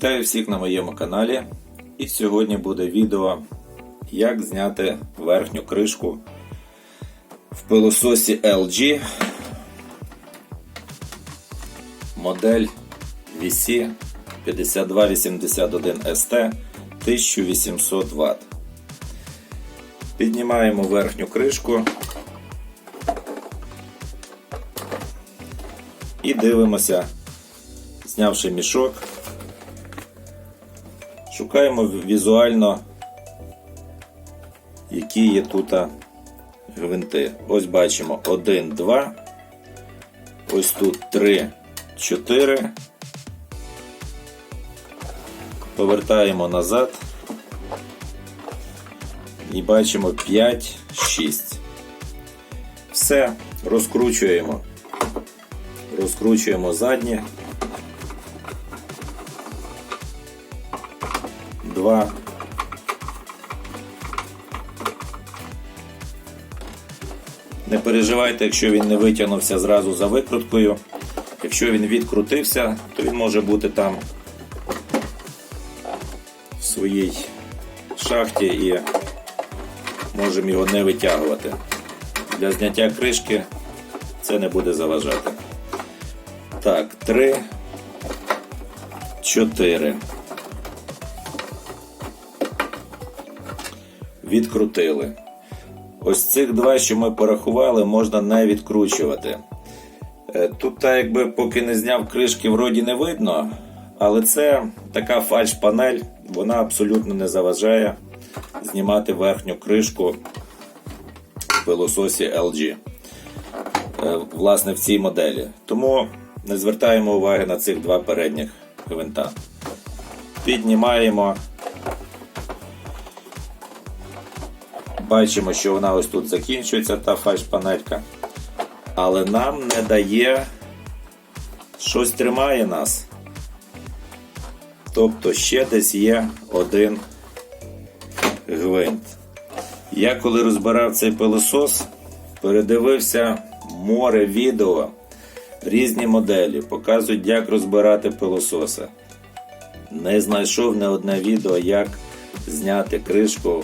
Вітаю всіх на моєму каналі. І сьогодні буде відео, як зняти верхню кришку в пилососі LG. Модель VC 5281 ST 1800 Вт. Піднімаємо верхню кришку і дивимося, знявши мішок. Шукаємо візуально, які є тут гвинти. Ось бачимо 1, 2. Ось тут 3, 4. Повертаємо назад. І бачимо 5, 6. Все, розкручуємо. Розкручуємо заднє. Два. Не переживайте, якщо він не витягнувся зразу за викруткою. Якщо він відкрутився, то він може бути там в своїй шахті і можемо його не витягувати. Для зняття кришки це не буде заважати. Так, три, чотири. Відкрутили. Ось цих два, що ми порахували, можна не відкручувати. Е, Тут, так якби поки не зняв кришки, вроді не видно, але це така фальш-панель, вона абсолютно не заважає знімати верхню кришку пилососі LG. Е, Власне, в цій моделі. Тому не звертаємо уваги на цих два передніх гвинта. Піднімаємо. Бачимо, що вона ось тут закінчується, та фальш-панелька. Але нам не дає щось тримає нас. Тобто ще десь є один гвинт. Я коли розбирав цей пилосос, передивився море відео, різні моделі, показують, як розбирати пилососи. Не знайшов не одне відео, як зняти кришку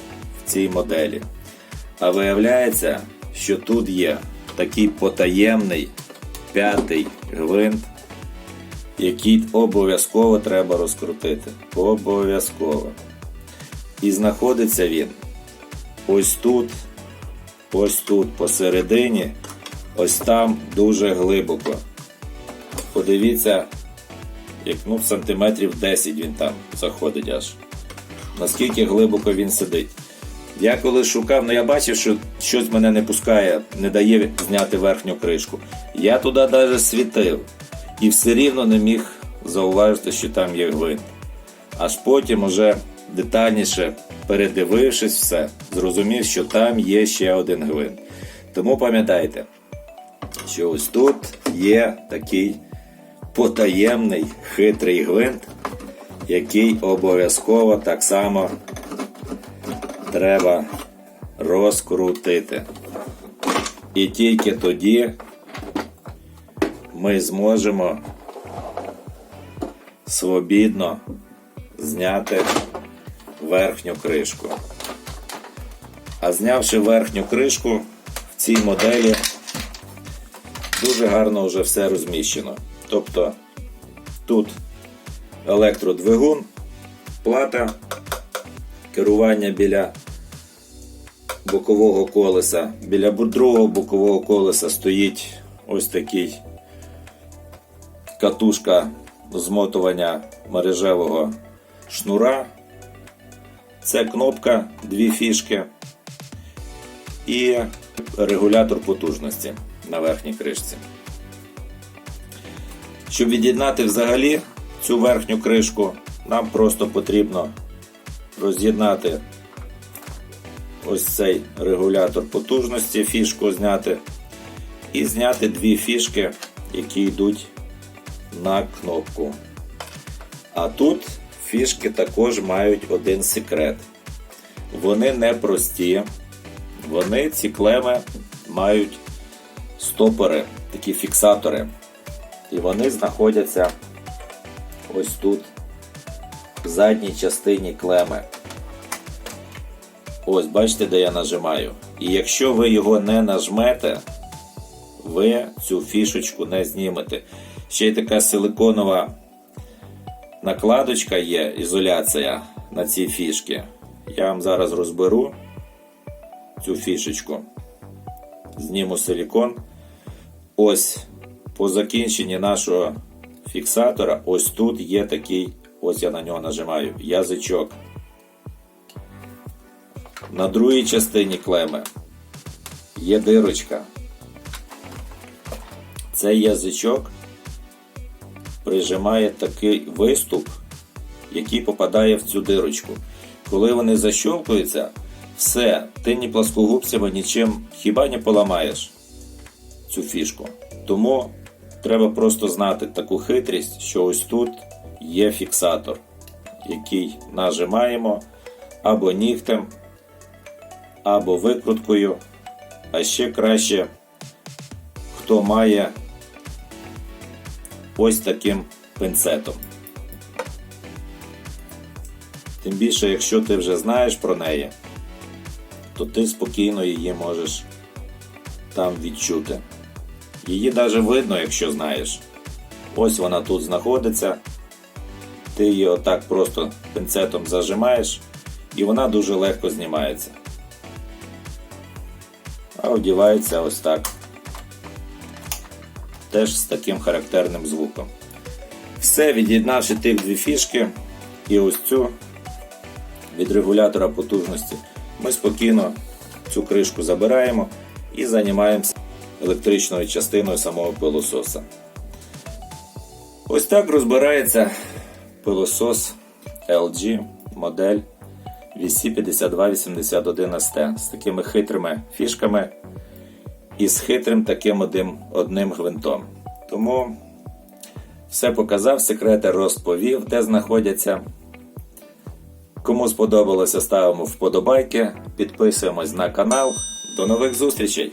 в цій моделі. А виявляється, що тут є такий потаємний п'ятий гвинт, який обов'язково треба розкрутити. Обов'язково. І знаходиться він ось тут, ось тут посередині, ось там дуже глибоко. Подивіться, як ну, сантиметрів 10 він там заходить аж. Наскільки глибоко він сидить. Я коли шукав, ну я бачив, що щось мене не пускає, не дає зняти верхню кришку. Я туди навіть світив і все рівно не міг зауважити, що там є гвинт. Аж потім, уже детальніше передивившись все, зрозумів, що там є ще один гвинт. Тому пам'ятайте, що ось тут є такий потаємний хитрий гвинт, який обов'язково так само треба розкрутити. І тільки тоді ми зможемо свобідно зняти верхню кришку. А знявши верхню кришку, в цій моделі дуже гарно вже все розміщено. Тобто тут електродвигун, плата, керування біля бокового колеса. Біля другого бокового колеса стоїть ось такий катушка змотування мережевого шнура. Це кнопка, дві фішки і регулятор потужності на верхній кришці. Щоб від'єднати взагалі цю верхню кришку, нам просто потрібно роз'єднати ось цей регулятор потужності, фішку зняти, і зняти дві фішки, які йдуть на кнопку. А тут фішки також мають один секрет. Вони не прості, вони ці клеми мають стопори, такі фіксатори. І вони знаходяться ось тут задній частині клеми. Ось, бачите, де я нажимаю. І якщо ви його не нажмете, ви цю фішечку не знімете. Ще й така силиконова накладочка є, ізоляція на ці фішки. Я вам зараз розберу цю фішечку. Зніму силикон. Ось по закінченні нашого фіксатора, ось тут є такий, ось я на нього нажимаю, язичок. На другій частині клеми є дирочка. Цей язичок прижимає такий виступ, який попадає в цю дирочку. Коли вони защолкуються, все, ти ні плоскогубцями нічим хіба не поламаєш цю фішку. Тому треба просто знати таку хитрість, що ось тут є фіксатор, який нажимаємо або нігтем, або викруткою, а ще краще, хто має ось таким пинцетом. Тим більше, якщо ти вже знаєш про неї, то ти спокійно її можеш там відчути. Її навіть видно, якщо знаєш. Ось вона тут знаходиться. Ти її отак просто пинцетом зажимаєш, і вона дуже легко знімається. А одівається ось так. Теж з таким характерним звуком. Все, від'єднавши тих дві фішки і ось цю від регулятора потужності, ми спокійно цю кришку забираємо і займаємося електричною частиною самого пилососа. Ось так розбирається пилосос LG модель VC5281ST з такими хитрими фішками і з хитрим таким одним, одним гвинтом. Тому все показав, секрети розповів, де знаходяться. Кому сподобалося, ставимо вподобайки, підписуємось на канал. До нових зустрічей!